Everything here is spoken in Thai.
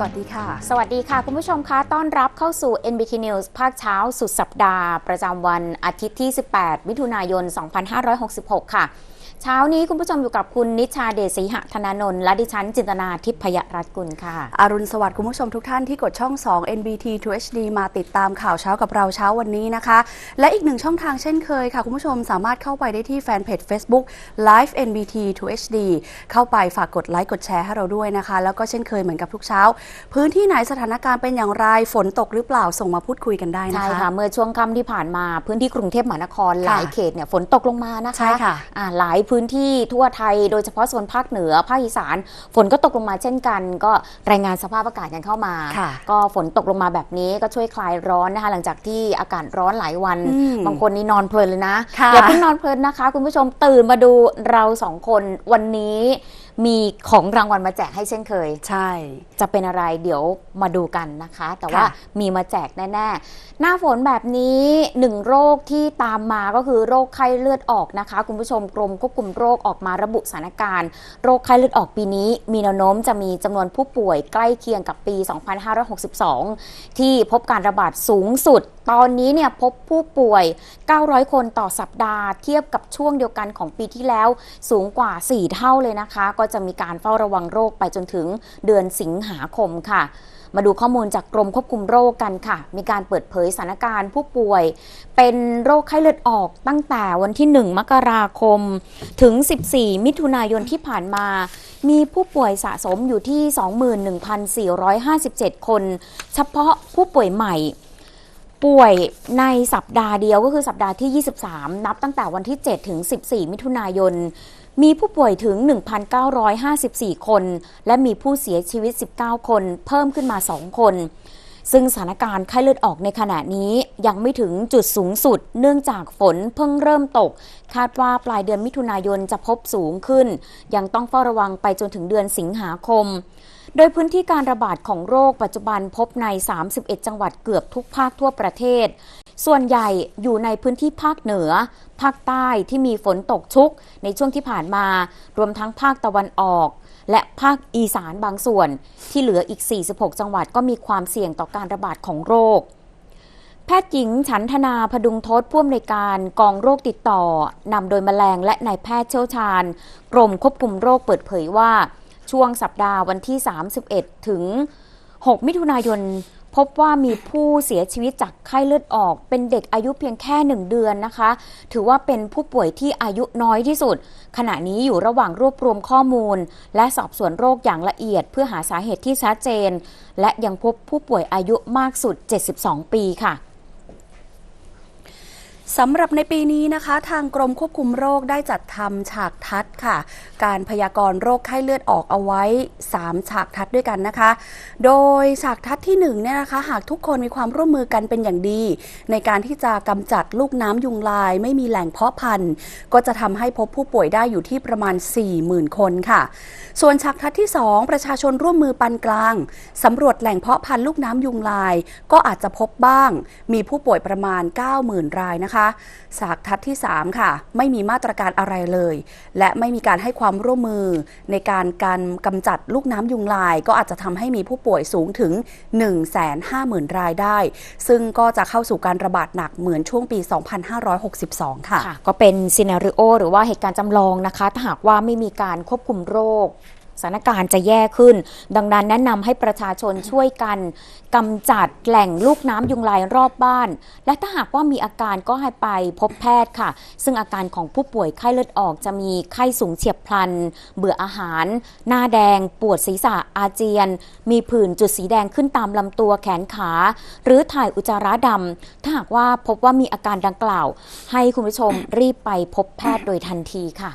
สวัสดีค่ะ สวัสดีค่ะ คุณผู้ชมคะต้อนรับเข้าสู่ NBT News ภาคเช้าสุดสัปดาห์ ประจำวันอาทิตย์ที่ 18 มิถุนายน 2566 ค่ะ เช้านี้คุณผู้ชมอยู่กับคุณนิชาเดชศรีหะธนานนท์และดิฉันจินตนาทิพยรัตน์กุลค่ะอารุณสวัสดิ์คุณผู้ชมทุกท่านที่กดช่อง 2 NBT 2 HD มาติดตามข่าวเช้ากับเราเช้าวันนี้นะคะ และอีกหนึ่งช่องทางเช่นเคยค่ะ คุณผู้ชมสามารถเข้าไปได้ที่แฟนเพจ Facebook Live NBT 2 HD เข้าไปฝากกดไลค์กดแชร์ให้เราด้วยนะคะ แล้วก็เช่นเคยเหมือนกับทุกเช้า พื้นที่ไหนสถานการณ์เป็นอย่างไรฝนตกหรือเปล่าส่งมาพูดคุยกันได้นะใช่คะค่ะเมื่อช่วงค่ำที่ผ่านมาพื้นที่กรุงเทพมหานครหลายเขตเนี่ยฝนตกลงมานะคะใช่ค่ะอ่าหลายพื้นที่ทั่วไทย โดยเฉพาะโซนภาคเหนือภาคอีสาน ฝนก็ตกลงมาเช่นกัน ก็รายงานสภาพอากาศกันเข้ามาค่ะก็ฝนตกลงมาแบบนี้ก็ช่วยคลายร้อนนะคะ หลังจากที่อากาศร้อนหลายวันอืมบางคนนี่นอนเพลินเลยนะค่ะอย่าเพิ่งนอนเพลินนะคะ คุณผู้ชมตื่นมาดูเราสองคนวันนี้ มีของรางวัลมาแจกให้เช่นเคย ใช่ จะเป็นอะไรเดี๋ยวมาดูกันนะคะ แต่ว่าค่ะมีมาแจกแน่ๆ หน้าฝนแบบนี้หนึ่งโรคที่ตามมาก็คือโรคไข้เลือดออกนะคะ คุณผู้ชมกรมควบคุมโรคออกมาระบุสถานการณ์ โรคไข้เลือดออกปีนี้ มีแนวโน้มจะมีจำนวนผู้ป่วยใกล้เคียงกับปี 2562 ที่พบการระบาดสูงสุด ตอนนี้เนี่ยพบผู้ป่วย 900 คนต่อสัปดาห์ เทียบกับช่วงเดียวกันของปีที่แล้วสูงกว่า 4 เท่าเลยนะคะก็จะมีการเฝ้าระวังโรคไปจนถึงเดือนสิงหาคมค่ะ มาดูข้อมูลจากกรมควบคุมโรคกันค่ะ มีการเปิดเผยสถานการณ์ผู้ป่วย เป็นโรคไข้เลือดออกตั้งแต่วันที่ 1 มกราคม ถึง 14 มิถุนายนที่ผ่านมา มีผู้ป่วยสะสมอยู่ที่ 21,457 คน เฉพาะผู้ป่วยใหม่ ป่วยในสัปดาห์เดียวก็คือสัปดาห์ที่ 23 นับตั้งแต่วันที่ 7 ถึง 14 มิถุนายน มีผู้ป่วยถึง 1,954 คน และมีผู้เสียชีวิต 19 คน เพิ่มขึ้นมา 2 คน ซึ่งสถานการณ์ไข้เลือดออกในขณะนี้ยังไม่ถึงจุดสูงสุด เนื่องจากฝนเพิ่งเริ่มตก คาดว่าปลายเดือนมิถุนายนจะพบสูงขึ้น ยังต้องเฝ้าระวังไปจนถึงเดือนสิงหาคม โดยพื้นที่การระบาดของโรคปัจจุบันพบใน 31 จังหวัดเกือบทุกภาคทั่วประเทศ ส่วนใหญ่อยู่ในพื้นที่ภาคเหนือ ภาคใต้ที่มีฝนตกชุกในช่วงที่ผ่านมา รวมทั้งภาคตะวันออก และภาคอีสานบางส่วน ที่เหลืออีก 46 จังหวัดก็มีความเสี่ยงต่อการระบาดของโรค แพทย์หญิงฉันธนาพดุงทศผู้อำนวยการกองโรคติดต่อนำโดยแมลงและนายแพทย์เชี่ยวชาญ กรมควบคุมโรคเปิดเผยว่าช่วงสัปดาห์วันที่ 31 ถึง 6 มิถุนายน พบว่ามีผู้เสียชีวิตจากไข้เลือดออก เป็นเด็กอายุเพียงแค่ 1 เดือนนะคะ ถือว่าเป็นผู้ป่วยที่อายุน้อยที่สุด ขณะนี้อยู่ระหว่างรวบรวมข้อมูล และสอบสวนโรคอย่างละเอียด เพื่อหาสาเหตุที่ชัดเจน และยังพบผู้ป่วยอายุมากสุด 72 ปีค่ะ สำหรับในปีนี้นะคะ ทางกรมควบคุมโรคได้จัดทำฉากทัดค่ะ การพยากรณ์โรคไข้เลือดออกเอาไว้ 3 ฉากทัดด้วยกันนะคะ โดยฉากทัดที่1เนี่ยนะคะ หากทุกคนมีความร่วมมือกันเป็นอย่างดี ในการที่จะกำจัดลูกน้ำยุงลาย ไม่มีแหล่งเพาะพันธุ์ก็จะทำให้พบผู้ป่วยได้อยู่ที่ประมาณ 40,000 คนค่ะ ส่วนฉากทัดที่ 2 ประชาชนร่วมมือปานกลางสำรวจแหล่งเพาะพันธุ์ลูกน้ำยุงลาย ก็อาจจะพบบ้าง มีผู้ป่วยประมาณ 90,000 รายนะคะฉากทัดที่ 3 ค่ะ ไม่มีมาตรการอะไรเลย และไม่มีการให้ความร่วมมือในการการกำจัดลูกน้ำยุงลาย ก็อาจจะทำให้มีผู้ป่วยสูงถึง 150,000 รายได้ ซึ่งก็จะเข้าสู่การระบาดหนักเหมือนช่วงปี 2562 ค่ะค่ะก็เป็นซีนารีโอหรือว่าเหตุการณ์จำลองนะคะ ถ้าหากว่าไม่มีการควบคุมโรค สถานการณ์จะแย่ขึ้น ดังนั้นแนะนำให้ประชาชนช่วยกันกำจัดแหล่งลูกน้ำยุงลายรอบบ้าน และถ้าหากว่ามีอาการก็ให้ไปพบแพทย์ค่ะ ซึ่งอาการของผู้ป่วยไข้เลือดออกจะมีไข้สูงเฉียบพลัน เบื่ออาหาร หน้าแดง ปวดศีรษะอาเจียน มีผื่นจุดสีแดงขึ้นตามลำตัวแขนขา หรือถ่ายอุจจาระดำถ้าหากว่าพบว่ามีอาการดังกล่าว ให้คุณผู้ชมรีบไปพบแพทย์โดยทันทีค่ะ